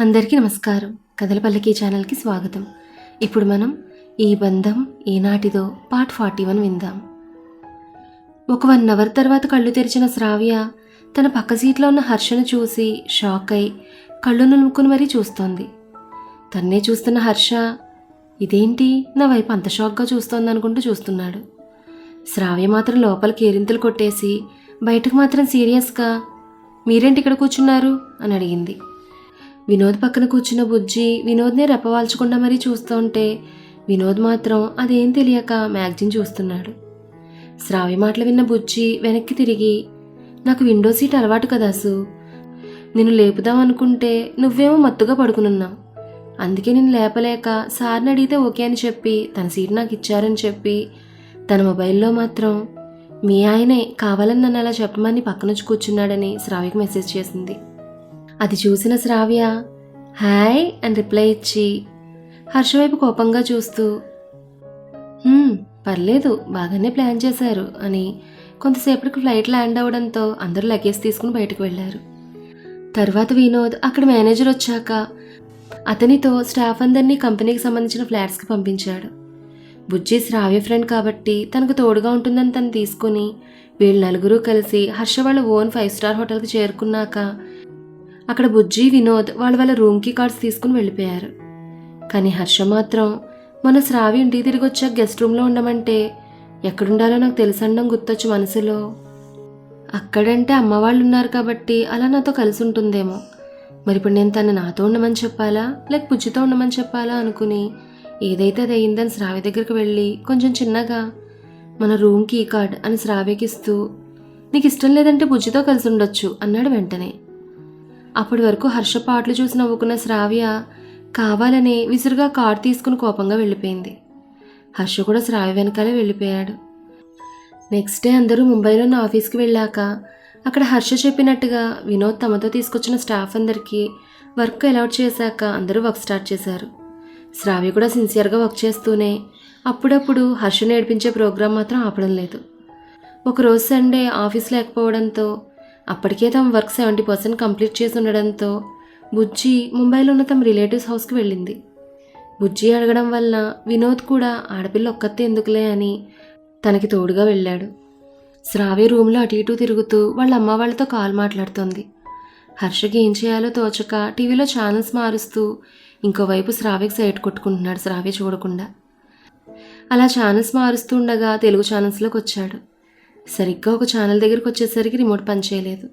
అందరికీ నమస్కారం. కథలపల్లకి ఛానల్కి స్వాగతం. ఇప్పుడు మనం ఈ బంధం ఈనాటిదో పార్ట్ ఫార్టీ వన్ విందాం. ఒక వన్ అవర్ తర్వాత కళ్ళు తెరిచిన శ్రావ్య తన పక్క సీట్లో ఉన్న హర్షను చూసి షాక్ అయి కళ్ళు నులుముకుని మరీ చూస్తోంది. తన్నే చూస్తున్న హర్ష ఇదేంటి? నా వైపు అంత షాక్గా చూస్తోంది అనుకుంటూ చూస్తున్నాడు. శ్రావ్య మాత్రం లోపల కేరింతలు కొట్టేసి బయటకు మాత్రం సీరియస్గా మీరేంటి ఇక్కడ కూర్చున్నారు? అని అడిగింది. వినోద్ పక్కన కూర్చున్న బుజ్జి వినోద్నే రెప్పవాల్చకుండా మరీ చూస్తుంటే వినోద్ మాత్రం అదేం తెలియక మ్యాగజిన్ చూస్తున్నాడు. శ్రావ్య మాటలు విన్న బుజ్జి వెనక్కి తిరిగి నాకు విండో సీట్ అలవాటు కదా సు నిన్ను లేపుదాం అనుకుంటే నువ్వేమో మత్తుగా పడుకునున్నావు. అందుకే నేను లేపలేక సార్ని అడిగితే ఓకే అని చెప్పి తన సీట్ నాకు ఇచ్చారని చెప్పి తన మొబైల్లో మాత్రం మీ ఆయనే కావాలని నన్ను అలా చెప్పమని పక్కనుంచి కూర్చున్నాడని శ్రావ్యకి మెసేజ్ చేసింది. అది చూసిన శ్రావ్య హాయ్ అని రిప్లై ఇచ్చి హర్ష వైపు కోపంగా చూస్తూ పర్లేదు బాగానే ప్లాన్ చేశారు అని కొంతసేపటికి ఫ్లైట్ ల్యాండ్ అవడంతో అందరూ లగేజ్ తీసుకుని బయటకు వెళ్ళారు. తర్వాత వినోద్ అక్కడ మేనేజర్ వచ్చాక అతనితో స్టాఫ్ అందరినీ కంపెనీకి సంబంధించిన ఫ్లాట్స్కి పంపించాడు. బుజ్జి శ్రావ్య ఫ్రెండ్ కాబట్టి తనకు తోడుగా ఉంటుందని తను తీసుకుని వీళ్ళు నలుగురు కలిసి హర్ష వాళ్ళ ఓన్ ఫైవ్ స్టార్ హోటల్కి చేరుకున్నాక అక్కడ బుజ్జి వినోద్ వాళ్ళ వాళ్ళ రూమ్కి కార్డ్స్ తీసుకుని వెళ్ళిపోయారు. కానీ హర్ష మాత్రం మన శ్రావి ఇంటికి తిరిగి వచ్చాక గెస్ట్ రూమ్లో ఉండమంటే ఎక్కడుండాలో నాకు తెలుసండం గుర్తొచ్చు మనసులో. అక్కడంటే అమ్మ వాళ్ళు ఉన్నారు కాబట్టి అలా నాతో కలిసి ఉంటుందేమో. మరి ఇప్పుడు నేను తను నాతో ఉండమని చెప్పాలా? లేక బుజ్జితో ఉండమని చెప్పాలా అనుకుని ఏదైతే అది అయిందని శ్రావి దగ్గరికి వెళ్ళి కొంచెం చిన్నగా మన రూమ్ కీ కార్డ్ అని శ్రావికిస్తూ నీకు ఇష్టం లేదంటే బుజ్జితో కలిసి ఉండొచ్చు అన్నాడు వెంటనే. అప్పటి వరకు హర్షపాటలు చూసి నవ్వుకున్న శ్రావ్య కావాలని విసురుగా కారు తీసుకుని కోపంగా వెళ్ళిపోయింది. హర్ష కూడా శ్రావ్య వెనకాలే వెళ్ళిపోయాడు. నెక్స్ట్ డే అందరూ ముంబైలో ఉన్న ఆఫీస్కి వెళ్ళాక అక్కడ హర్ష చెప్పినట్టుగా వినోద్ తమతో తీసుకొచ్చిన స్టాఫ్ అందరికీ వర్క్ అలౌట్ చేశాక అందరూ వర్క్ స్టార్ట్ చేశారు. శ్రావ్య కూడా సిన్సియర్గా వర్క్ చేస్తూనే అప్పుడప్పుడు హర్ష నేర్పించే ప్రోగ్రాం మాత్రం ఆపడం లేదు. ఒకరోజు సండే ఆఫీస్ లేకపోవడంతో అప్పటికే తమ వర్క్ సెవెంటీ పర్సెంట్ కంప్లీట్ చేసి ఉండడంతో బుజ్జి ముంబైలో ఉన్న తమ రిలేటివ్స్ హౌస్కి వెళ్ళింది. బుజ్జి అడగడం వల్ల వినోద్ కూడా ఆడపిల్ల ఒక్కతే ఎందుకులే? అని తనకి తోడుగా వెళ్ళాడు. శ్రావ్య రూమ్లో అటు ఇటు తిరుగుతూ వాళ్ళ అమ్మ వాళ్ళతో కాల్ మాట్లాడుతోంది. హర్షకి ఏం చేయాలో తోచక టీవీలో ఛానల్స్ మారుస్తూ ఇంకోవైపు శ్రావ్యకి సైట్ కొట్టుకుంటున్నాడు శ్రావ్య చూడకుండా. అలా ఛానల్స్ మారుస్తూ ఉండగా తెలుగు ఛానల్స్లోకి వచ్చాడు. సరిగ్గా ఒక ఛానల్ దగ్గరికి వచ్చేసరికి రిమోట్ పనిచేయలేదు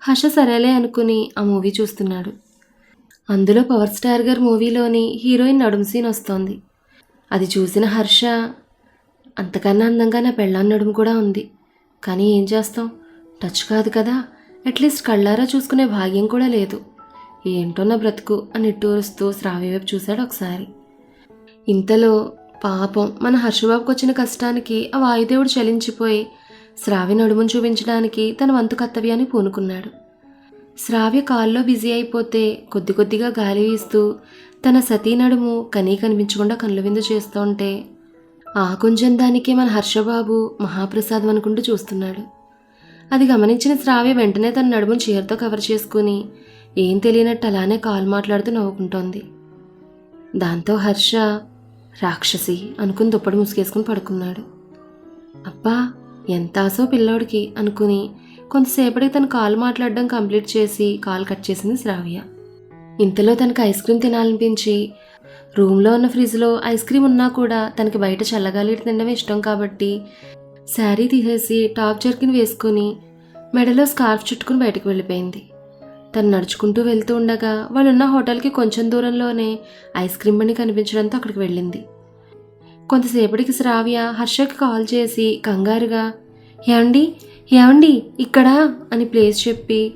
హర్ష సరేలే అనుకుని ఆ మూవీ చూస్తున్నాడు. అందులో పవర్ స్టార్ గారి మూవీలోని హీరోయిన్ నడుము సీన్ వస్తోంది. అది చూసిన హర్ష అంతకన్నా అందంగా నా పెళ్ళాం నడుము కూడా ఉంది. కానీ ఏం చేస్తాం? టచ్ కాదు కదా. అట్లీస్ట్ కళ్ళారా చూసుకునే భాగ్యం కూడా లేదు. ఏంటో నా బ్రతుకు అని నిట్టూరుస్తూ శ్రావ్య వైపు చూశాడు ఒకసారి. ఇంతలో పాపం మన హర్షబాబుకు వచ్చిన కష్టానికి ఆ వాయుదేవుడు చలించిపోయి శ్రావ్య నడుమును చూపించడానికి తన వంతు కర్తవ్యాన్ని పూనుకున్నాడు. శ్రావ్య కాల్లో బిజీ అయిపోతే కొద్ది కొద్దిగా గాలి వీస్తూ తన సతీ నడుము కనీ కనిపించకుండా కళ్ళు విందు చేస్తూ ఉంటే ఆ కొంచెం దానికే మన హర్షబాబు మహాప్రసాదం అనుకుంటూ చూస్తున్నాడు. అది గమనించిన శ్రావ్య వెంటనే తన నడుమును చీరతో కవర్ చేసుకుని ఏం తెలియనట్టు అలానే కాల్ మాట్లాడుతూ నవ్వుకుంటోంది. దాంతో హర్ష రాక్షసి అనుకుని దుప్పటి ముసుగేసుకుని పడుకున్నాడు. అబ్బా ఎంత ఆశో పిల్లోడికి? అనుకుని కొంతసేపటికి తను కాల్ మాట్లాడడం కంప్లీట్ చేసి కాల్ కట్ చేసింది శ్రావ్య. ఇంతలో తనకు ఐస్ క్రీమ్ తినాలనిపించి రూమ్లో ఉన్న ఫ్రిడ్జ్లో ఐస్ క్రీమ్ ఉన్నా కూడా తనకి బయట చల్లగాలి తినడం ఇష్టం కాబట్టి శారీ తీసేసి టాప్ జర్కిన్ వేసుకొని మెడలో స్కార్ఫ్ చుట్టుకుని బయటకు వెళ్ళిపోయింది. తను నడుచుకుంటూ వెళ్తూ ఉండగా వాళ్ళున్న హోటల్కి కొంచెం దూరంలోనే ఐస్ క్రీమ్ బండి కనిపించడంతో అక్కడికి వెళ్ళింది. కొంతసేపటికి శ్రావ్య హర్షకి కాల్ చేసి కంగారుగా ఏమండి? ఏమండి? ఇక్కడ? అని ప్లేస్ చెప్పి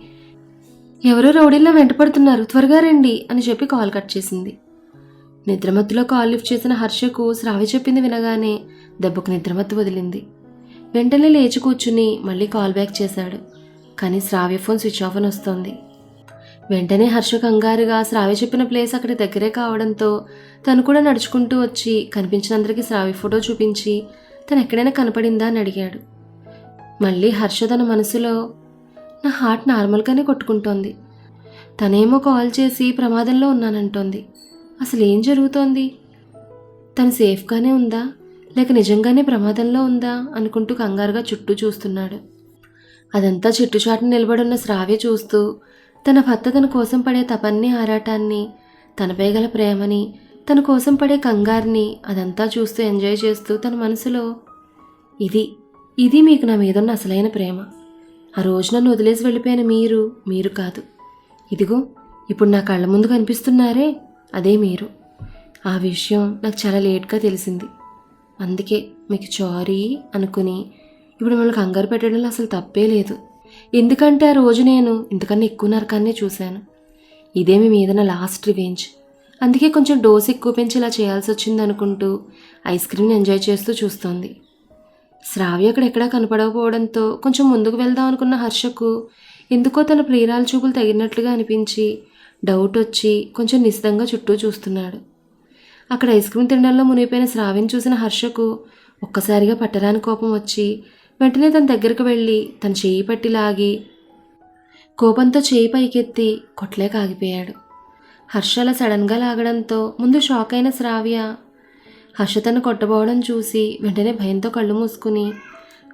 ఎవరో రౌడీల్లో వెంటపడుతున్నారు త్వరగా రండి అని చెప్పి కాల్ కట్ చేసింది. నిద్రమత్తులో కాల్ లిఫ్ట్ చేసిన హర్షకు శ్రావ్య చెప్పింది వినగానే దెబ్బకు నిద్రమత్తు వదిలింది. వెంటనే లేచి కూర్చుని మళ్ళీ కాల్ బ్యాక్ చేశాడు. కానీ శ్రావ్య ఫోన్ స్విచ్ ఆఫ్ అని వస్తోంది. వెంటనే హర్ష కంగారుగా శ్రావ్య చెప్పిన ప్లేస్ అక్కడి దగ్గరే కావడంతో తను కూడా నడుచుకుంటూ వచ్చి కనిపించినందరికీ శ్రావ్య ఫోటో చూపించి తను ఎక్కడైనా కనపడిందా అని అడిగాడు. మళ్ళీ హర్ష తన మనసులో నా హార్ట్ నార్మల్గానే కొట్టుకుంటోంది. తనేమో కాల్ చేసి ప్రమాదంలో ఉన్నానంటోంది. అసలు ఏం జరుగుతోంది? తను సేఫ్గానే ఉందా? లేక నిజంగానే ప్రమాదంలో ఉందా? అనుకుంటూ కంగారుగా చుట్టూ చూస్తున్నాడు. అదంతా చెట్టుచాటున నిలబడున్న శ్రావ్య చూస్తూ తన భర్త తన కోసం పడే తపన్ని ఆరాటాన్ని తనపై గల ప్రేమని తన కోసం పడే కంగారుని అదంతా చూస్తూ ఎంజాయ్ చేస్తూ తన మనసులో ఇది ఇది మీకు నా మీదున్న అసలైన ప్రేమ. ఆ రోజు నన్ను వదిలేసి వెళ్ళిపోయిన మీరు మీరు కాదు. ఇదిగో ఇప్పుడు నా కళ్ళ ముందు కనిపిస్తున్నారే అదే మీరు. ఆ విషయం నాకు చాలా లేట్గా తెలిసింది. అందుకే మీకు చారీ అనుకుని ఇప్పుడు మిమ్మల్ని కంగారు పెట్టడంలో అసలు తప్పే లేదు. ఎందుకంటే ఆ రోజు నేను ఇంతకన్నా ఎక్కువ నరకాన్నే చూశాను. ఇదే మీ మీద నా లాస్ట్ రివెంజ్. అందుకే కొంచెం డోస్ ఎక్కువ పెంచేలా ఇలా చేయాల్సి వచ్చింది అనుకుంటూ ఐస్ క్రీమ్ని ఎంజాయ్ చేస్తూ చూస్తోంది. శ్రావ్య అక్కడెక్కడా కనపడకపోవడంతో కొంచెం ముందుకు వెళ్దాం అనుకున్న హర్షకు ఎందుకో తన ప్రియురాల చూపులు తగినట్లుగా అనిపించి డౌట్ వచ్చి కొంచెం నిశ్చితంగా చుట్టూ చూస్తున్నాడు. అక్కడ ఐస్ క్రీమ్ తినడంలో మునిగిపోయిన శ్రావ్యని చూసిన హర్షకు ఒక్కసారిగా పట్టరాని కోపం వచ్చి వెంటనే తన దగ్గరకు వెళ్ళి తన చేయి పట్టి లాగి కోపంతో చేయి పైకెత్తి కొట్లేక ఆగిపోయాడు. హర్షల సడన్గా లాగడంతో ముందు షాక్ అయిన శ్రావ్య. హర్ష తను కొట్టబోవడం చూసి వెంటనే భయంతో కళ్ళు మూసుకుని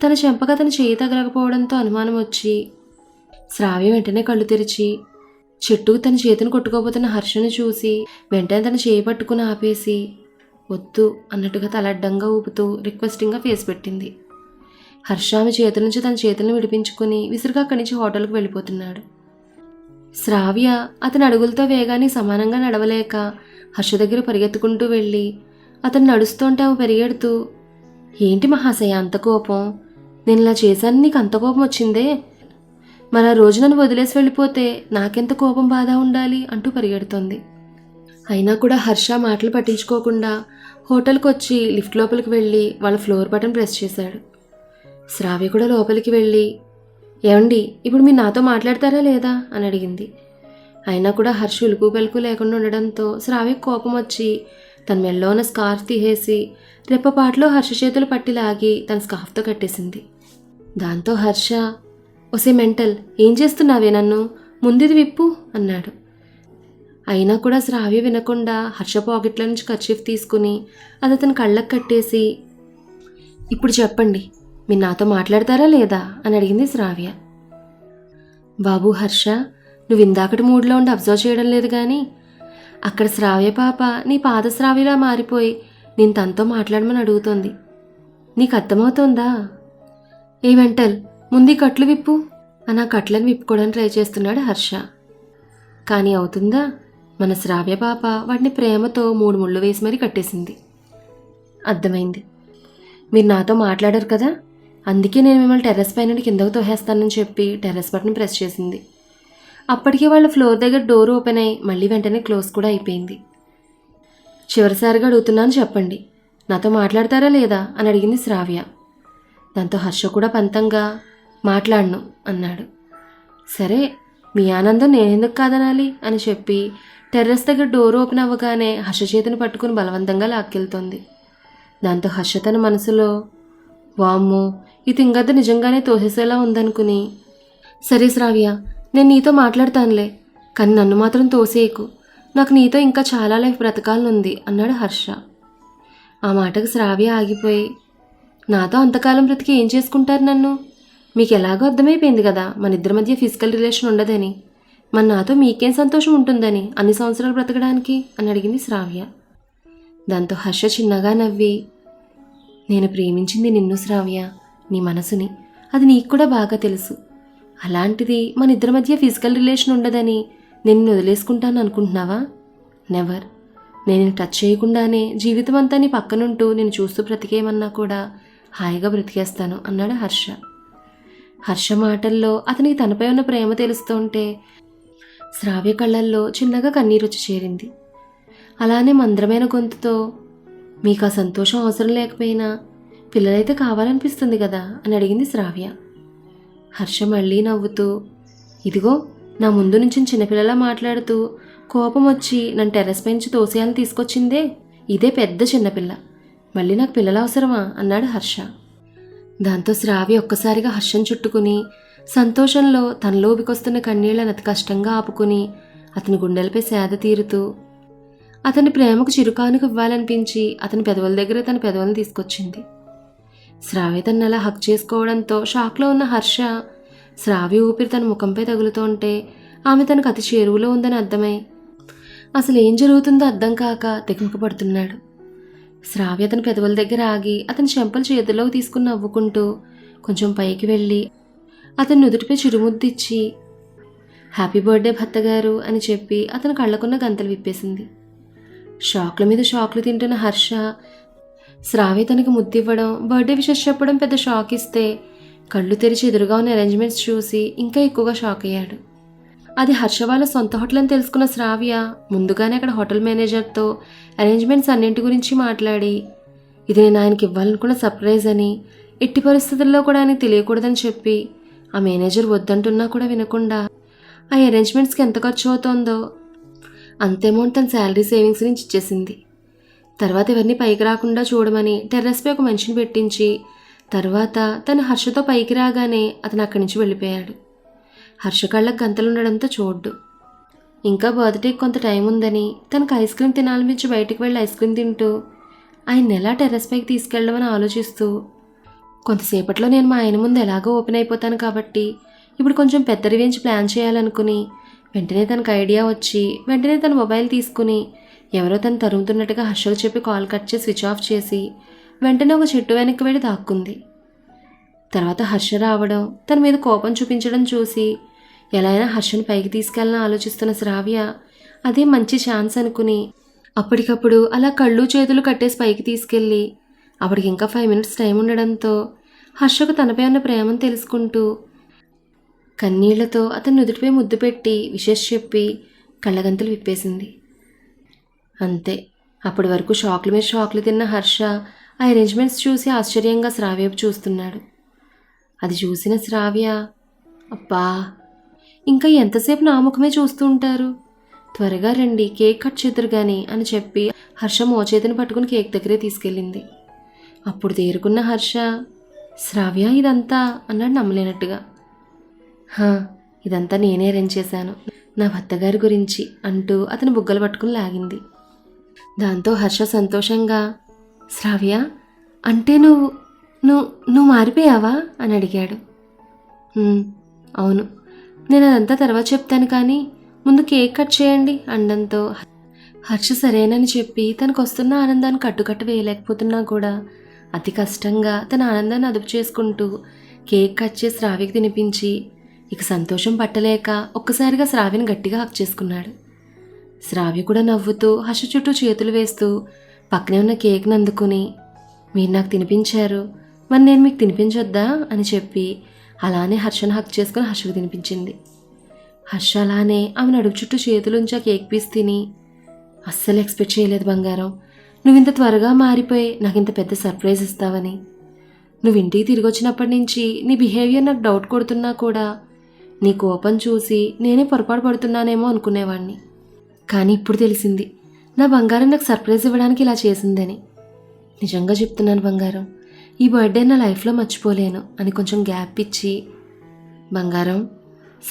తన చెంపక తన చేయి తగలకపోవడంతో అనుమానం వచ్చి శ్రావ్య వెంటనే కళ్ళు తెరిచి చెట్టుకు తన చేతిని కొట్టుకోబోతున్న హర్షను చూసి వెంటనే తన చేయి పట్టుకుని ఆపేసి వద్దు అన్నట్టుగా తలడ్డంగా ఊపుతూ రిక్వెస్టింగ్గా ఫేస్ పెట్టింది. హర్ష ఆమె చేతుల నుంచి తన చేతులను విడిపించుకుని విసురుగా అక్కడి నుంచి హోటల్కి వెళ్ళిపోతున్నాడు. శ్రావ్య అతని అడుగులతో వేగాన్ని సమానంగా నడవలేక హర్ష దగ్గర పరిగెత్తుకుంటూ వెళ్ళి అతను నడుస్తుంటే ఆమె పరిగెడుతూ ఏంటి మహాశయ అంత కోపం? నేను ఇలా చేశాను నీకు అంత కోపం వచ్చిందే? మన రోజు నన్ను వదిలేసి వెళ్ళిపోతే నాకెంత కోపం బాధ ఉండాలి? అంటూ పరిగెడుతోంది. అయినా కూడా హర్ష మాటలు పట్టించుకోకుండా హోటల్కి వచ్చి లిఫ్ట్ లోపలికి వెళ్ళి వాళ్ళ ఫ్లోర్ బటన్ ప్రెస్ చేశాడు. శ్రావ్య కూడా లోపలికి వెళ్ళి ఏమండి ఇప్పుడు మీరు నాతో మాట్లాడతారా లేదా? అని అడిగింది. అయినా కూడా హర్ష ఉలుకు పెలుకు లేకుండా ఉండడంతో శ్రావ్య కోపం వచ్చి తన మెల్లో ఉన్న స్కార్ఫ్ తీసేసి రెప్పపాట్లో హర్ష చేతులు పట్టి లాగి తన స్కార్ఫ్తో కట్టేసింది. దాంతో హర్ష ఒసే మెంటల్ ఏం చేస్తున్నావే నన్ను? ముందిది విప్పు అన్నాడు. అయినా కూడా శ్రావ్య వినకుండా హర్ష పాకెట్లో నుంచి కర్చీఫ్ తీసుకుని అది అతని కళ్ళకు కట్టేసి ఇప్పుడు చెప్పండి మీరు నాతో మాట్లాడతారా లేదా? అని అడిగింది శ్రావ్య. బాబు హర్ష నువ్వు ఇందాకటి మూడ్లో ఉండి అబ్జర్వ్ చేయడం లేదు కానీ అక్కడ శ్రావ్య పాప నీ పాదశ్రావ్యలా మారిపోయి నేను తనతో మాట్లాడమని అడుగుతోంది. నీకు అర్థమవుతోందా? ఏ వెంటల్ ముందు కట్లు విప్పు అని ఆ కట్లను విప్పుకోవడానికి ట్రై చేస్తున్నాడు హర్ష. కానీ అవుతుందా? మన శ్రావ్య పాప వాటిని ప్రేమతో మూడు ముళ్ళు వేసి మరీ కట్టేసింది. అర్థమైంది. మీరు నాతో మాట్లాడారు కదా? అందుకే నేను మిమ్మల్ని టెర్రస్ పై నుండి కిందకు తోహేస్తానని చెప్పి టెర్రస్ బటన్ ప్రెస్ చేసింది. అప్పటికే వాళ్ళ ఫ్లోర్ దగ్గర డోర్ ఓపెన్ అయ్యి మళ్ళీ వెంటనే క్లోజ్ కూడా అయిపోయింది. చివరిసారిగా అడుగుతున్నాను చెప్పండి. నాతో మాట్లాడతారా లేదా? అని అడిగింది శ్రావ్య. దాంతో హర్ష కూడా పంతంగా మాట్లాడను అన్నాడు. సరే మీ ఆనందం నేనెందుకు కాదనాలి? అని చెప్పి టెర్రస్ దగ్గర డోర్ ఓపెన్ అవ్వగానే హర్ష చేతిని పట్టుకుని బలవంతంగా లాక్కెళ్తోంది. దాంతో హర్ష తన మనసులో వామ్మో ఈ తింగద్ద నిజంగానే తోసేసేలా ఉందనుకుని. సరే శ్రావ్య నేను నీతో మాట్లాడతానులే కానీ నన్ను మాత్రం తోసేయకు. నాకు నీతో ఇంకా చాలా లైఫ్ బ్రతకాలనుంది అన్నాడు హర్ష. ఆ మాటకు శ్రావ్య ఆగిపోయి నాతో అంతకాలం బ్రతికి ఏం చేసుకుంటారు నన్ను? మీకు ఎలాగో అర్థమైపోయింది కదా మన ఇద్దరి మధ్య ఫిజికల్ రిలేషన్ ఉండదని. మన నాతో మీకేం సంతోషం ఉంటుందని అన్ని సంవత్సరాలు బ్రతకడానికి? అని అడిగింది శ్రావ్య. దాంతో హర్ష చిన్నగా నవ్వి నేను ప్రేమించింది నిన్ను శ్రావ్య. నీ మనసుని. అది నీకు కూడా బాగా తెలుసు. అలాంటిది మన ఇద్దరి మధ్య ఫిజికల్ రిలేషన్ ఉండదని నిన్ను వదిలేసుకుంటాను అనుకుంటున్నావా? నెవర్. నేను టచ్ చేయకుండానే జీవితం అంతా నీ పక్కనుంటూ నేను చూస్తూ బ్రతికేయమన్నా కూడా హాయిగా బ్రతికేస్తాను అన్నాడు హర్ష. హర్ష మాటల్లో అతనికి తనపై ఉన్న ప్రేమ తెలుస్తుంటే శ్రావ్య కళ్ళల్లో చిన్నగా కన్నీరొచ్చి చేరింది. అలానే మంద్రమైన గొంతుతో మీకు ఆ సంతోషం అవసరం లేకపోయినా పిల్లలైతే కావాలనిపిస్తుంది కదా అని అడిగింది శ్రావ్య. హర్ష మళ్ళీ నవ్వుతూ ఇదిగో నా ముందు నుంచి చిన్నపిల్లలా మాట్లాడుతూ కోపం వచ్చి నన్ను టెర్రస్ పెంచి నుంచి తోసేయాలని తీసుకొచ్చిందే ఇదే పెద్ద చిన్నపిల్ల. మళ్ళీ నాకు పిల్లలు అవసరమా? అన్నాడు హర్ష. దాంతో శ్రావ్య ఒక్కసారిగా హర్షం చుట్టుకుని సంతోషంలో తనలోబికొస్తున్న కన్నీళ్ళను అతి కష్టంగా ఆపుకుని అతని గుండెలపై సేద తీరుతూ అతని ప్రేమకు చిరుకానుక ఇవ్వాలనిపించి అతని పెదవుల దగ్గర తన పెదవులను తీసుకొచ్చింది. శ్రావ్య తనని అలా హక్ చేసుకోవడంతో షాక్లో ఉన్న హర్ష శ్రావ్య ఊపిరి తన ముఖంపై తగులుతుంటే ఆమె తనకు అతి చేరువులో ఉందని అర్థమై అసలు ఏం జరుగుతుందో అర్థం కాక తెగుముక పడుతున్నాడు. శ్రావ్య అతని పెదవుల దగ్గర ఆగి అతని చెంపలు చేతిలోకి తీసుకుని నవ్వుకుంటూ కొంచెం పైకి వెళ్ళి అతని నుదుటిపై చిరుముద్దిచ్చి హ్యాపీ బర్త్డే భర్తగారు అని చెప్పి అతను కళ్ళకున్న గంతలు విప్పేసింది. షాక్ల మీద షాక్లు తింటున్న హర్ష. శ్రావ్య తనకి ముద్దివ్వడం బర్త్డే విషెస్ చెప్పడం పెద్ద షాక్ ఇస్తే కళ్ళు తెరిచి ఎదురుగా ఉన్న అరేంజ్మెంట్స్ చూసి ఇంకా ఎక్కువగా షాక్ అయ్యాడు. అది హర్ష వాళ్ళ సొంత హోటల్ అని తెలుసుకున్న శ్రావ్య ముందుగానే అక్కడ హోటల్ మేనేజర్తో అరేంజ్మెంట్స్ అన్నింటి గురించి మాట్లాడి ఇది నేను ఆయనకి ఇవ్వాలనుకున్న సర్ప్రైజ్ అని ఎట్టి పరిస్థితుల్లో కూడా ఆయనకు తెలియకూడదని చెప్పి ఆ మేనేజర్ వద్దంటున్నా కూడా వినకుండా ఆ అరేంజ్మెంట్స్కి ఎంత ఖర్చు అవుతోందో అంత అమౌంట్ తన శాలరీ సేవింగ్స్ నుంచి ఇచ్చేసింది. తర్వాత ఎవరిని పైకి రాకుండా చూడమని టెర్రస్పై ఒక మనిషిని పెట్టించి తర్వాత తను హర్షతో పైకి రాగానే అతను అక్కడి నుంచి వెళ్ళిపోయాడు. హర్ష కళ్ళకు గంతలు ఉండడంతో చూడ్డు. ఇంకా బర్త్డేకి కొంత టైం ఉందని తనకు ఐస్ క్రీమ్ తినాలనిపించి బయటికి వెళ్ళి ఐస్ క్రీమ్ తింటూ ఆయన ఎలా టెర్రస్ పైకి తీసుకెళ్ళమని ఆలోచిస్తూ కొంతసేపట్లో నేను మా ఆయన ముందు ఎలాగో ఓపెన్ అయిపోతాను కాబట్టి ఇప్పుడు కొంచెం పెద్ద రివెంజ్ ప్లాన్ చేయాలనుకుని వెంటనే తనకు ఐడియా వచ్చి వెంటనే తన మొబైల్ తీసుకుని ఎవరో తను తరుముతున్నట్టుగా హర్షకు చెప్పి కాల్ కట్ చేసి స్విచ్ ఆఫ్ చేసి వెంటనే ఒక చెట్టు వెనక్కి వెళ్ళి దాక్కుంది. తర్వాత హర్ష రావడం తన మీద కోపం చూపించడం చూసి ఎలా అయినా హర్షను పైకి తీసుకెళ్ళాలని ఆలోచిస్తున్న శ్రావ్య అదే మంచి ఛాన్స్ అనుకుని అప్పటికప్పుడు అలా కళ్ళు చేతులు కట్టేసి పైకి తీసుకెళ్ళి అప్పటికి ఇంకా ఫైవ్ మినిట్స్ టైం ఉండడంతో హర్షకు తనపై ఉన్న ప్రేమను తెలుసుకుంటూ కన్నీళ్ళతో అతను నుదుటిపై ముద్దు పెట్టి విషెస్ చెప్పి కళ్ళగంతులు విప్పేసింది. అంతే. అప్పటి వరకు షాక్ల మీద షాక్లు తిన్న హర్ష ఆ అరేంజ్మెంట్స్ చూసి ఆశ్చర్యంగా శ్రావ్యపు చూస్తున్నాడు. అది చూసిన శ్రావ్య అబ్బా! ఇంకా ఎంతసేపు నా ముఖమే చూస్తూ ఉంటారు? త్వరగా రండి కేక్ కట్ చేద్దరు కానీ అని చెప్పి హర్ష మోచేతిని పట్టుకుని కేక్ దగ్గరే తీసుకెళ్ళింది. అప్పుడు తేరుకున్న హర్ష శ్రావ్య ఇదంతా అన్నాడు నమ్మలేనట్టుగా. హా ఇదంతా నేనే అరేంజ్ చేశాను. నా భర్తగారి గురించి అంటూ అతను బుగ్గలు పట్టుకుని లాగింది. దాంతో హర్ష సంతోషంగా శ్రావ్య అంటే నువ్వు నువ్వు నువ్వు మారిపోయావా? అని అడిగాడు. అవును. నేను అదంతా తర్వాత చెప్తాను కానీ ముందు కేక్ కట్ చేయండి అండంతో హర్ష సరేనని చెప్పి తనకు వస్తున్న ఆనందాన్ని కట్టుకట్టు వేయలేకపోతున్నా కూడా అతి కష్టంగా తన ఆనందాన్ని అదుపు చేసుకుంటూ కేక్ కట్ చేసి శ్రావ్యకి తినిపించి ఇక సంతోషం పట్టలేక ఒక్కసారిగా శ్రావ్యని గట్టిగా హక్ చేసుకున్నాడు. శ్రావ్య కూడా నవ్వుతూ హర్ష చుట్టూ చేతులు వేస్తూ పక్కనే ఉన్న కేక్ని అందుకుని మీరు నాకు తినిపించారు మరి నేను మీకు తినిపించొద్దా? అని చెప్పి అలానే హర్షను హక్ చేసుకుని హర్షకు తినిపించింది. హర్ష అలానే ఆమె నడుపు చుట్టూ చేతులుంచి ఆ కేక్ పీస్ తిని అస్సలు ఎక్స్పెక్ట్ చేయలేదు బంగారం. నువ్వు ఇంత త్వరగా మారిపోయి నాకు ఇంత పెద్ద సర్ప్రైజ్ ఇస్తావని. నువ్వు ఇంటికి తిరిగి వచ్చినప్పటి నుంచి నీ బిహేవియర్ నాకు డౌట్ కొడుతున్నా కూడా నీ కోపం చూసి నేనే పొరపాటు పడుతున్నానేమో అనుకునేవాడిని కానీ ఇప్పుడు తెలిసింది నా బంగారం నాకు సర్ప్రైజ్ ఇవ్వడానికి ఇలా చేసిందని. నిజంగా చెప్తున్నాను బంగారం ఈ బర్త్డే నా లైఫ్లో మర్చిపోలేను అని కొంచెం గ్యాప్ ఇచ్చి బంగారం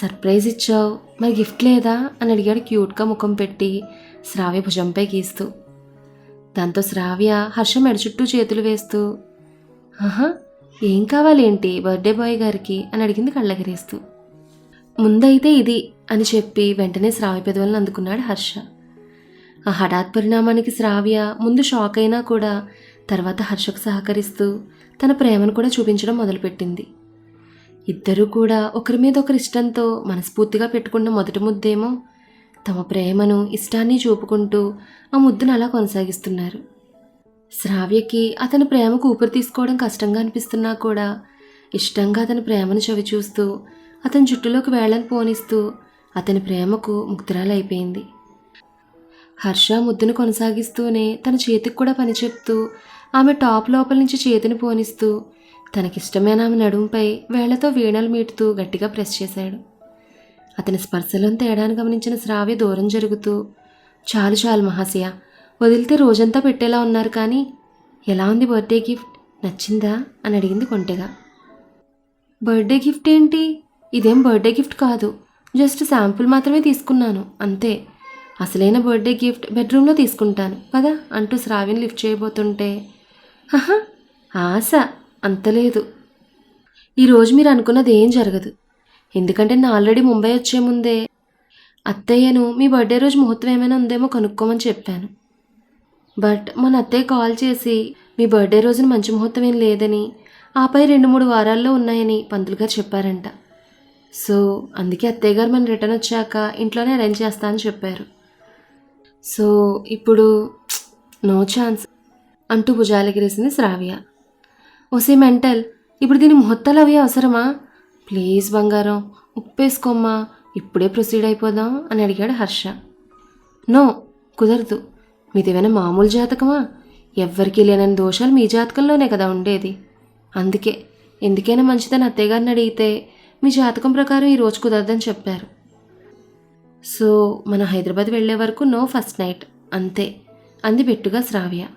సర్ప్రైజ్ ఇచ్చావు మరి గిఫ్ట్ లేదా? అని అడిగాడు క్యూట్గా ముఖం పెట్టి శ్రావ్య భుజంపై గీస్తూ. దాంతో శ్రావ్య హర్షం మెడ చుట్టూ చేతులు వేస్తూ ఆహా ఏం కావాలేంటి బర్త్డే బాయ్ గారికి? అని అడిగింది కళ్ళగిరేస్తూ ముందైతే ఇది అని చెప్పి వెంటనే శ్రావ్య పెదవులను అందుకున్నాడు హర్ష. ఆ హఠాత్ పరిణామానికి శ్రావ్య ముందు షాక్ అయినా కూడా తర్వాత హర్షకు సహకరిస్తూ తన ప్రేమను కూడా చూపించడం మొదలుపెట్టింది. ఇద్దరూ కూడా ఒకరి మీద ఒకరి ఇష్టంతో మనస్ఫూర్తిగా పెట్టుకున్న మొదటి ముద్దేమో తమ ప్రేమను ఇష్టాన్ని చూపుకుంటూ ఆ ముద్దును అలా కొనసాగిస్తున్నారు. శ్రావ్యకి అతని ప్రేమకు ఊపిరి తీసుకోవడం కష్టంగా అనిపిస్తున్నా కూడా ఇష్టంగా అతని ప్రేమను చవి చూస్తూ అతని జుట్టులోకి వేళ్ళని పోనిస్తూ అతని ప్రేమకు ముగ్ధురాలైపోయింది. హర్ష ముద్దును కొనసాగిస్తూనే తన చేతికి కూడా పని చెప్తూ ఆమె టాప్ లోపల నుంచి చేతిని పోనిస్తూ తనకిష్టమైన ఆమె నడుంపై వేళ్ళతో వీణలు మీటుతూ గట్టిగా ప్రెస్ చేశాడు. అతని స్పర్శలను తేడాను గమనించిన శ్రావ్య దూరం జరుగుతూ చాలు చాలు మహాశయ వదిలితే రోజంతా పెట్టేలా ఉన్నారు కానీ ఎలా ఉంది బర్త్డే గిఫ్ట్? నచ్చిందా? అని అడిగింది కొంటెగా. బర్త్డే గిఫ్ట్ ఏంటి? ఇదేం బర్త్డే గిఫ్ట్ కాదు. జస్ట్ శాంపుల్ మాత్రమే తీసుకున్నాను అంతే. అసలైన బర్త్డే గిఫ్ట్ బెడ్రూమ్లో తీసుకుంటాను పదా? అంటూ శ్రావ్యం లిఫ్ట్ చేయబోతుంటే. ఆహా ఆశ అంతలేదు ఈరోజు మీరు అనుకున్నది ఏం జరగదు. ఎందుకంటే నేను ఆల్రెడీ ముంబై వచ్చే ముందే అత్తయ్యను మీ బర్త్డే రోజు ముహూర్తం ఏమైనా ఉందేమో కనుక్కోమని చెప్పాను. బట్ మన అత్తయ్య కాల్ చేసి మీ బర్త్డే రోజున మంచి ముహూర్తం ఏం లేదని ఆపై రెండు మూడు వారాల్లో ఉన్నాయని పంతులు గారు చెప్పారంట. సో అందుకే అత్తయ్య గారు మన రిటర్న్ వచ్చాక ఇంట్లోనే అరేంజ్ చేస్తా అని చెప్పారు. సో ఇప్పుడు నో ఛాన్స్ అంటూ భుజాలెగిరేసింది శ్రావ్య. ఓసే మెంటల్ ఇప్పుడు దీని ముహూర్తాలు అవి అవసరమా? ప్లీజ్ బంగారం ఉప్పేసుకోమ్మా ఇప్పుడే ప్రొసీడ్ అయిపోదాం అని అడిగాడు హర్ష. నో కుదరదు. మీదేమైనా మామూలు జాతకమా? ఎవ్వరికీ లేనని దోషాలు మీ జాతకంలోనే కదా ఉండేది. అందుకే ఎందుకైనా మంచిదని అత్తయ్య గారిని అడిగితే మీ జాతకం ప్రకారం ఈ రోజు కుదరదని చెప్పారు. సో మన హైదరాబాద్ వెళ్ళే వరకు నో ఫస్ట్ నైట్. అంతే. అంది బెట్టుగా శ్రావ్య.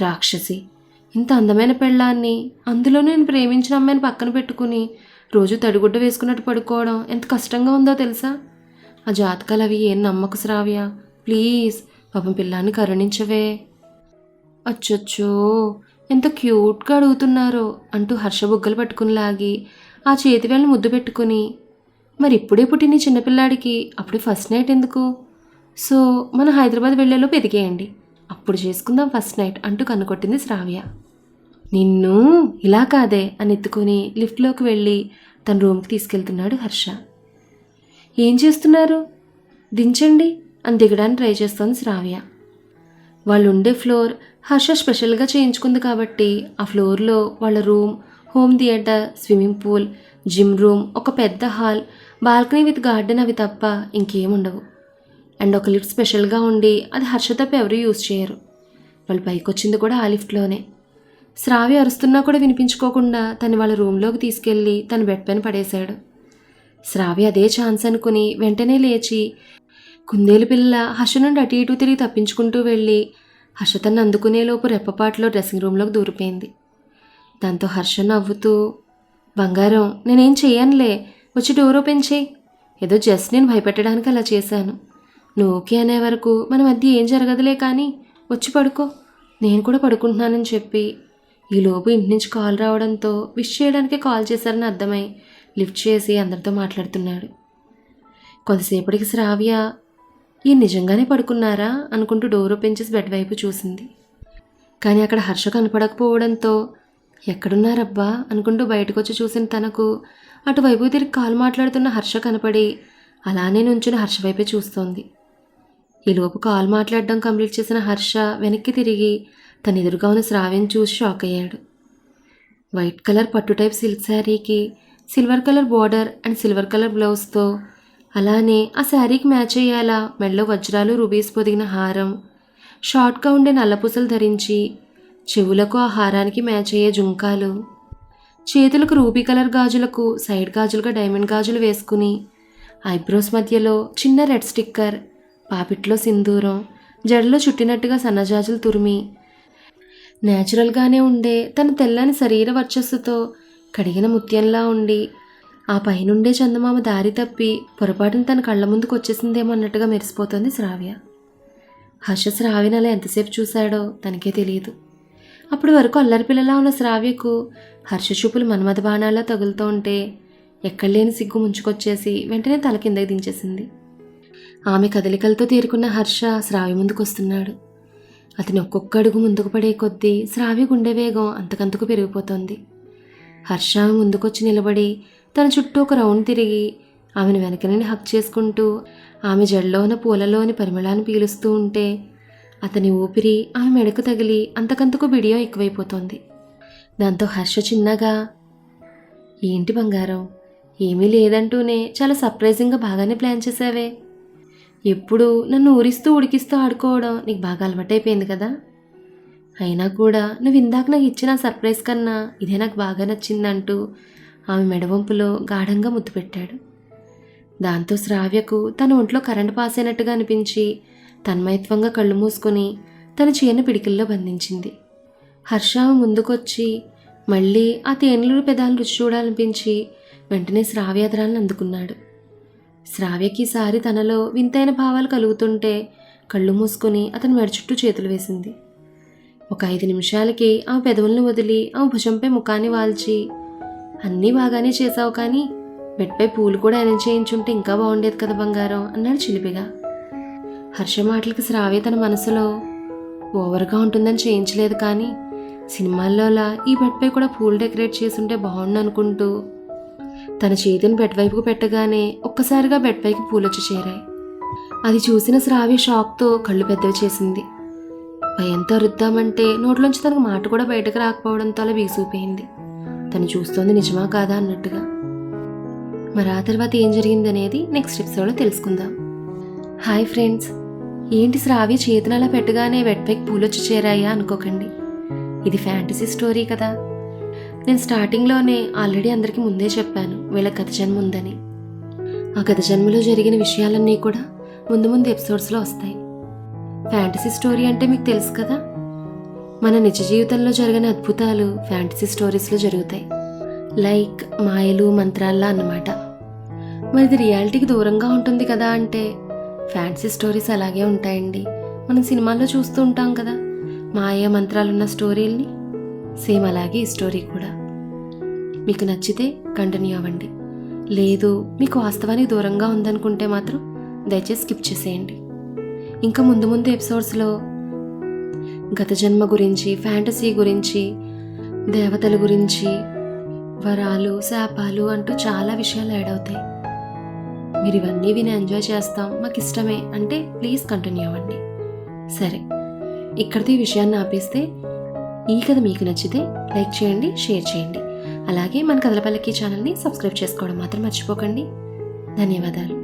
రాక్షసి ఇంత అందమైన పెళ్ళాన్ని అందులో నేను ప్రేమించిన అమ్మాయిని పక్కన పెట్టుకుని రోజు తడిగుడ్డ వేసుకున్నట్టు పడుకోవడం ఎంత కష్టంగా ఉందో తెలుసా? ఆ జాతకాలు అవి ఏం నమ్మకు శ్రావ్య? ప్లీజ్ పాపం పిల్లాన్ని కరుణించవే. అచ్చొచ్చో ఎంత క్యూట్గా అడుగుతున్నారో అంటూ హర్ష బుగ్గలు పట్టుకుని లాగి ఆ చేతివేళ్ళని ముద్దు పెట్టుకుని మరి ఇప్పుడే పుట్టిన చిన్నపిల్లాడికి అప్పుడే ఫస్ట్ నైట్ ఎందుకు? సో మన హైదరాబాద్ వెళ్ళేలోపు ఎదిగేయండి అప్పుడు చేసుకుందాం ఫస్ట్ నైట్ అంటూ కన్నుకొట్టింది శ్రావ్య. నిన్ను ఇలా కాదే అని ఎత్తుకొని లిఫ్ట్లోకి వెళ్ళి తన రూమ్కి తీసుకెళ్తున్నాడు హర్ష. ఏం చేస్తున్నారు? దించండి అని దిగడానికి ట్రై చేస్తోంది శ్రావ్య. వాళ్ళు ఉండే ఫ్లోర్ హర్ష స్పెషల్గా చేయించుకుంది కాబట్టి ఆ ఫ్లోర్లో వాళ్ళ room home theatre swimming pool gym room ఒక పెద్ద హాల్ బాల్కనీ విత్ గార్డెన్ అవి తప్ప ఇంకేం ఉండవు. అండ్ ఒక లిఫ్ట్ స్పెషల్గా ఉండి అది హర్ష తప్ప ఎవరూ యూజ్ చేయరు. వాళ్ళు పైకి వచ్చింది కూడా ఆ లిఫ్ట్లోనే శ్రావి అరుస్తున్నా కూడా వినిపించుకోకుండా తను వాళ్ళ రూమ్లోకి తీసుకెళ్ళి తన బెడ్ పైన పడేశాడు. శ్రావి అదే ఛాన్స్ అనుకుని వెంటనే లేచి కుందేలు పిల్ల హర్ష నుండి అటు ఇటు తిరిగి తప్పించుకుంటూ వెళ్ళి హర్ష తను అందుకునేలోపు రెప్పపాట్లో డ్రెస్సింగ్ రూమ్లోకి దూరిపోయింది. దాంతో హర్ష నవ్వుతూ బంగారం నేనేం చేయనులే వచ్చి డోర్ ఓపెన్ చేయి ఏదో జస్ట్ నేను భయపెట్టడానికి అలా చేశాను. నువ్వు ఓకే అనే వరకు మన మధ్య ఏం జరగదులే కానీ వచ్చి పడుకో. నేను కూడా పడుకుంటున్నానని చెప్పి. ఈలోపు ఇంటి నుంచి కాల్ రావడంతో విష్ చేయడానికి కాల్ చేశారని అర్థమై లిఫ్ట్ చేసి అందరితో మాట్లాడుతున్నాడు. కొంతసేపటికి శ్రావ్య ఈ నిజంగానే పడుకున్నారా? అనుకుంటూ డోర్ ఓపెన్ చేసి బెడ్ వైపు చూసింది. కానీ అక్కడ హర్ష కనపడకపోవడంతో ఎక్కడున్నారబ్బా అనుకుంటూ బయటకు వచ్చి చూసిన తనకు. అటువైపు తిరిగి కాలు మాట్లాడుతున్న హర్ష కనపడి అలానే నుంచుని హర్ష వైపే చూస్తోంది. ఈలోపు కాల్ మాట్లాడడం కంప్లీట్ చేసిన హర్ష వెనక్కి తిరిగి తన ఎదురుగా ఉన్న శ్రావ్యం చూసి షాక్ అయ్యాడు. వైట్ కలర్ పట్టు టైప్ సిల్క్ శారీకి silver colour border and silver colour బ్లౌజ్తో అలానే ఆ శారీకి మ్యాచ్ అయ్యేలా మెడలో వజ్రాలు రుబీస్ పొదిగిన హారం షార్ట్గా ఉండే నల్లపూసలు ధరించి చెవులకు ఆ హారానికి మ్యాచ్ అయ్యే జుంకాలు. చేతులకు రూబీ కలర్ గాజులకు సైడ్ గాజులుగా డైమండ్ గాజులు వేసుకుని ఐబ్రోస్ మధ్యలో చిన్న రెడ్ స్టిక్కర్ పాపిట్లో సింధూరం జడలో చుట్టినట్టుగా సన్నజాజులు తురిమి నేచురల్గానే ఉండే తన తెల్లని శరీర వర్చస్సుతో కడిగిన ముత్యంలా ఉండి ఆ పైనుండే చందమామ దారి తప్పి పొరపాటున తన కళ్ళ ముందుకు వచ్చేసిందేమో అన్నట్టుగా మెరిసిపోతోంది శ్రావ్య. హర్ష శ్రావ్యని అలా ఎంతసేపు చూశాడో తనకే తెలియదు. అప్పటి వరకు అల్లరి పిల్లలా ఉన్న శ్రావ్యకు హర్ష చూపులు మన్మథ బాణాల్లో తగులుతూ ఉంటే ఎక్కడలేని సిగ్గు ముంచుకొచ్చేసి వెంటనే తల కిందకి దించేసింది. ఆమె కదలికలతో తేరుకున్న హర్ష శ్రావ్య ముందుకు వస్తున్నాడు అతని ఒక్కొక్క అడుగు ముందుకు పడే కొద్దీ శ్రావ్య గుండె వేగం అంతకంతకు పెరిగిపోతోంది. హర్ష ఆమె ముందుకొచ్చి నిలబడి తన చుట్టూ ఒక రౌండ్ తిరిగి ఆమెను వెనక నుండి హక్ చేసుకుంటూ ఆమె జడలోని పూలలోని పరిమళాన్ని పీలుస్తూ ఉంటే అతని ఊపిరి ఆమె మెడకు తగిలి అంతకంతకు బిడియం ఎక్కువైపోతోంది. దాంతో హర్ష చిన్నగా ఏంటి బంగారం? ఏమీ లేదంటూనే చాలా సర్ప్రైజింగ్గా బాగానే ప్లాన్ చేసావే ఎప్పుడు నన్ను ఊరిస్తూ ఉడికిస్తూ ఆడుకోవడం నీకు బాగా అలవాటైపోయింది కదా? అయినా కూడా నువ్వు ఇందాక నాకు ఇచ్చిన సర్ప్రైజ్ కన్నా ఇదే నాకు బాగా నచ్చిందంటూ ఆమె మెడవంపులో గాఢంగా ముద్దు పెట్టాడు. దాంతో శ్రావ్యకు తన ఒంట్లో కరెంట్ పాస్ అయినట్టుగా అనిపించి తన్మయత్వంగా కళ్ళు మూసుకొని తన చీరను పిడికిల్లో బంధించింది. హర్ష ముందుకొచ్చి మళ్ళీ ఆ తేనెలూరు పెదాలు రుచి చూడాలనిపించి వెంటనే శ్రావ్యాధరాలను అందుకున్నాడు. శ్రావ్యకి ఈసారి తనలో వింతైన భావాలు కలుగుతుంటే కళ్ళు మూసుకొని అతని మెడ చుట్టూ చేతులు వేసింది. ఒక ఐదు నిమిషాలకి ఆమె పెదవులను వదిలి ఆమె భుజంపై ముఖాన్ని వాల్చి అన్నీ బాగానే చేసావు కానీ బెడ్పై పూలు కూడా అరేంజ్ చేయించుంటే ఇంకా బాగుండేది కదా బంగారం అన్నాడు చిలిపిగా. హర్ష మాటలకి శ్రావ్య తన మనసులో ఓవర్గా ఉంటుందని చేయించలేదు కానీ సినిమాల్లోలా ఈ బెడ్పై కూడా పూలు డెకరేట్ చేసుంటే బాగుండు అనుకుంటూ తన చేతిని బెడ్ వైపుకు పెట్టగానే ఒక్కసారిగా బెడ్ పైకి పూలొచ్చి చేరాయి. అది చూసిన శ్రావ్య షాక్తో కళ్ళు పెద్దవి చేసింది. భయంతో అరుద్దామంటే నోట్లోంచి తనకు మాట కూడా బయటకు రాకపోవడంతో అలా వీసిపోయింది. తను చూస్తోంది నిజమా కాదా అన్నట్టుగా. మరి ఆ తర్వాత ఏం జరిగిందనేది నెక్స్ట్ ఎపిసోడ్లో తెలుసుకుందాం. Hi friends. ఏంటి శ్రావ్య చేతిని అలా పెట్టగానే వెట్పైకి పూలొచ్చి చేరాయా అనుకోకండి. ఇది ఫ్యాంటసీ స్టోరీ కదా. నేను స్టార్టింగ్లోనే ఆల్రెడీ అందరికీ ముందే చెప్పాను వీళ్ళ గత జన్మ ఉందని. ఆ గత జన్మలో జరిగిన విషయాలన్నీ కూడా ముందు ముందు ఎపిసోడ్స్లో వస్తాయి. ఫ్యాంటసీ స్టోరీ అంటే మీకు తెలుసు కదా? మన నిజ జీవితంలో జరిగిన అద్భుతాలు ఫ్యాంటసీ స్టోరీస్లో జరుగుతాయి. లైక్ మాయలు మంత్రాల్లా అన్నమాట. మరి ఇది రియాలిటీకి దూరంగా ఉంటుంది కదా అంటే ఫ్యాన్సీ స్టోరీస్ అలాగే ఉంటాయండి. మనం సినిమాల్లో చూస్తూ ఉంటాం కదా. మాయా మంత్రాలున్న స్టోరీల్ని. సేమ్ అలాగే ఈ స్టోరీ కూడా. మీకు నచ్చితే కంటిన్యూ అవ్వండి. లేదు మీకు వాస్తవానికి దూరంగా ఉందనుకుంటే మాత్రం దయచేసి స్కిప్ చేసేయండి. ఇంకా ముందు ముందు ఎపిసోడ్స్లో గత జన్మ గురించి ఫ్యాంటసీ గురించి దేవతల గురించి వరాలు శాపాలు అంటూ చాలా విషయాలు యాడ్ అవుతాయి. మీరు ఇవన్నీ విని ఎంజాయ్ చేస్తాం. మాకు ఇష్టమే అంటే ప్లీజ్ కంటిన్యూ అవ్వండి. సరే. ఇక్కడితో ఈ విషయాన్ని ఆపేస్తే ఈ కథ మీకు నచ్చితే లైక్ చేయండి షేర్ చేయండి. అలాగే మన కథలపల్లకి ఛానల్ని సబ్స్క్రైబ్ చేసుకోవడం మాత్రం మర్చిపోకండి. ధన్యవాదాలు.